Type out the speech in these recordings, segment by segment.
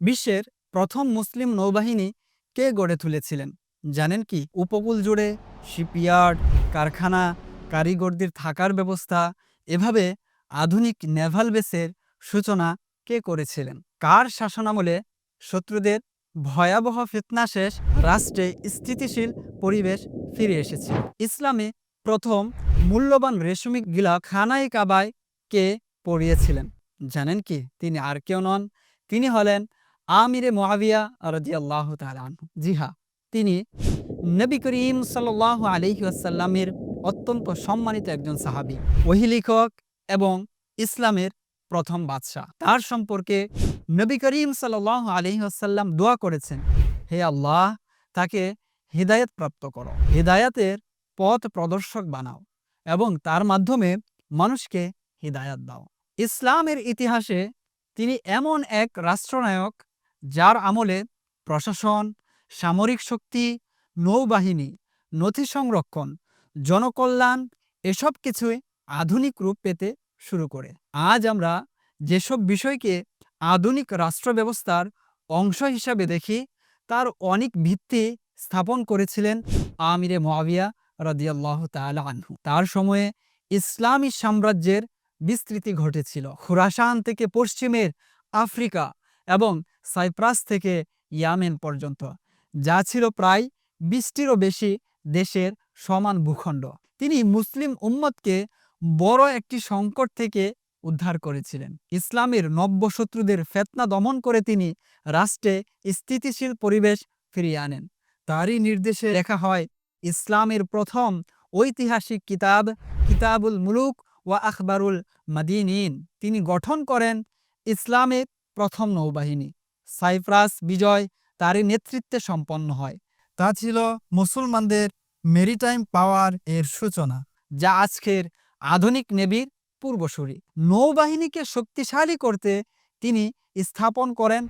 বিশ্বের প্রথম মুসলিম নৌবাহিনী কে গড়ে তুলেছিলেন? জানেন কি? উপকূল জুড়ে শিপইয়ার্ড, কারখানা, কারিগরদের থাকার ব্যবস্থা, এভাবে আধুনিক নেভাল বেসের সূচনা কে করেছিলেন? কার শাসনামলে শত্রুদের ভয়াবহ ফিতনা শেষ রাষ্ট্রে স্থিতিশীল পরিবেশ ফিরে এসেছে? ইসলামে প্রথম মূল্যবান রেশমিক গিলা খানাই কাবায় কে পড়িয়েছিলেন জানেন কি? তিনি আর কেউ নন। তিনি হলেন আমিরে মোয়াবিয়া রদিয়াল্লাহ তালু জি হ্যাঁ তিনি নবী করিম সাল আলহি আসাল্লামের অত্যন্ত সম্মানিত একজন সাহাবি ওহি লেখক এবং ইসলামের প্রথম বাদশাহ। তার সম্পর্কে নবী করিম সাল আলহি আসাল্লাম দোয়া করেছেন, হে আল্লাহ, তাকে হৃদায়ত প্রাপ্ত করো। হৃদায়তের পথ প্রদর্শক বানাও এবং তার মাধ্যমে মানুষকে হৃদায়ত দাও। ইসলামের ইতিহাসে তিনি এমন এক রাষ্ট্রনায়ক যার আমলে প্রশাসন, সামরিক শক্তি, নৌবাহিনী, নথি সংরক্ষণ, জনকল্যাণ এসব কিছুই আধুনিক রূপ পেতে শুরু করে। আজ আমরা যেসব বিষয়কে আধুনিক রাষ্ট্র ব্যবস্থার অংশ হিসাবে দেখি, তার অনেক ভিত্তি স্থাপন করেছিলেন আমিরে মোয়াবিয়া রদিয়াল্লাহ তাল আনহু। তার সময়ে ইসলামী সাম্রাজ্যের বিস্তৃতি ঘটেছিল। খুরাসান থেকে পশ্চিমের আফ্রিকা এবং সাইপ্রাস থেকে ইয়ামেন পর্যন্ত, যা ছিল প্রায় বিশটিরও বেশি দেশের সমান ভূখণ্ড। তিনি মুসলিম উম্মতকে বড় একটি সংকট থেকে উদ্ধার করেছিলেন। ইসলামের নব্য শত্রুদের ফেতনা দমন করে তিনি রাষ্ট্রে স্থিতিশীল পরিবেশ ফিরিয়ে আনেন। তারই নির্দেশে লেখা হয়, ইসলামের প্রথম ঐতিহাসিক কিতাব কিতাবুল মুলুক ওয়া আখবারুল মাদিনিন। তিনি গঠন করেন ইসলামের প্রথম নৌবাহিনী। সাইপ্রাস বিজয় তারই নেতৃত্বে সম্পন্ন হয়। তা ছিল মুসলমানদের মেরিটাইম পাওয়ার এর সূচনা, যা আজকের আধুনিক নেভির পূর্বসূরি। নৌবাহিনীকে শক্তিশালী করতে তিনি স্থাপন করেন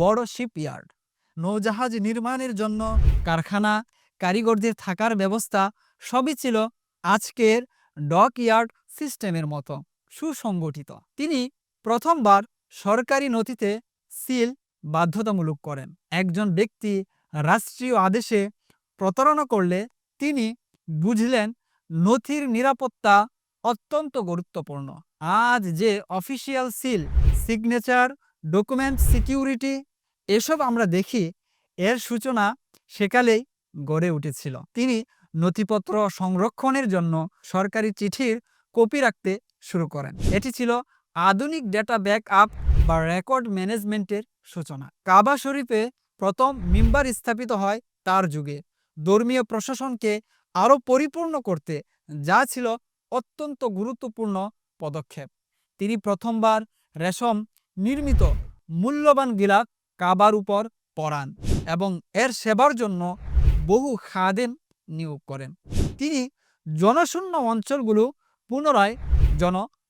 বড় শিপইয়ার্ড। নৌজাহাজ নির্মাণের জন্য কারখানা, কারিগরদের থাকার ব্যবস্থা সবই ছিল আজকের ডক ইয়ার্ড সিস্টেমের মতো সুসংগঠিত। তিনি প্রথমবার সরকারি নথিতে সিল বাধ্যতামূলক করেন। একজন ব্যক্তি রাষ্ট্রীয় আদেশে প্রতারণা করলে তিনি বুঝলেন নথির নিরাপত্তা অত্যন্ত গুরুত্বপূর্ণ। আজ যে official seal, signature, document security এসব আমরা দেখি, এর সূচনা সেকালেই গড়ে উঠেছিল। তিনি নথিপত্র সংরক্ষণের জন্য সরকারি চিঠির কপি রাখতে শুরু করেন। এটি ছিল আধুনিক ডেটা ব্যাক আপ বা রেকর্ড ম্যানেজমেন্টের সূচনা। কাবা শরীফে প্রথম মিম্বার স্থাপিত হয় তার যুগে। ধর্মীয় প্রশাসনকে আরও পরিপূর্ণ করতে যা ছিল অত্যন্ত গুরুত্বপূর্ণ পদক্ষেপ। তিনি প্রথমবার রেশম নির্মিত মূল্যবান গিলাপ কাবার উপর পরান এবং এর সেবার জন্য বহু খাদেম নিয়োগ করেন। তিনি জনশূন্য অঞ্চলগুলো পুনরায়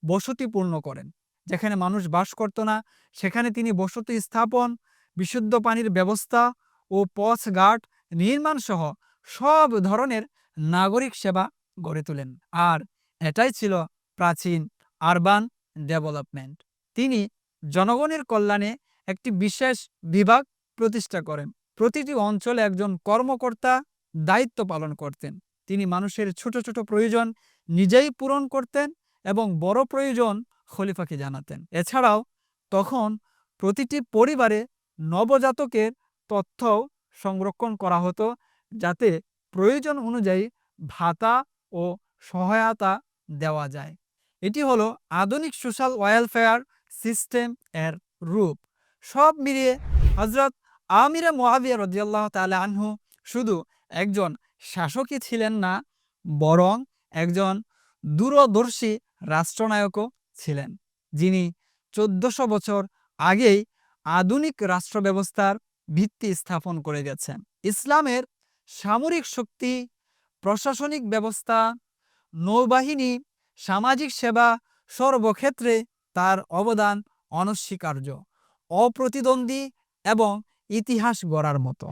জনবসতিপূর্ণ করেন। যেখানে মানুষ বাস করত না, সেখানে তিনি বসতি স্থাপন, বিশুদ্ধ পানির ব্যবস্থা ও পথ ঘাট নির্মাণ সহ সব ধরনের নাগরিক সেবা গড়ে তোলেন। আর এটাই ছিল প্রাচীন আরবান ডেভেলপমেন্ট। তিনি জনগণের কল্যাণে একটি বিশেষ বিভাগ প্রতিষ্ঠা করেন। প্রতিটি অঞ্চলে একজন কর্মকর্তা দায়িত্ব পালন করতেন। তিনি মানুষের ছোট ছোট প্রয়োজন নিজেই পূরণ করতেন এবং বড় প্রয়োজন খলিফাকে জানাতেন। এছাড়াও তখন প্রতিটি পরিবারে নবজাতকের তথ্যও সংরক্ষণ করা হতো যাতে প্রয়োজন অনুযায়ী ভাতা ও সহায়তা দেওয়া যায়। এটি হলো আধুনিক সোশ্যাল ওয়েলফেয়ার সিস্টেম এর রূপ। সব মিলিয়ে হজরত আমিরা মোয়াবিয়া রদিয়াল্লাহ তালা আনহু শুধু একজন শাসকই ছিলেন না, বরং একজন দূরদর্শী রাষ্ট্রনায়কও ছিলেন, যিনি চোদ্দশো বছর আগেই আধুনিক রাষ্ট্র ব্যবস্থার ভিত্তি স্থাপন করে গেছেন। ইসলামের সামরিক শক্তি, প্রশাসনিক ব্যবস্থা, নৌবাহিনী, সামাজিক সেবা সর্বক্ষেত্রে তার অবদান অনস্বীকার্য, অপ্রতিদ্বন্দ্বী এবং ইতিহাস গড়ার মতো।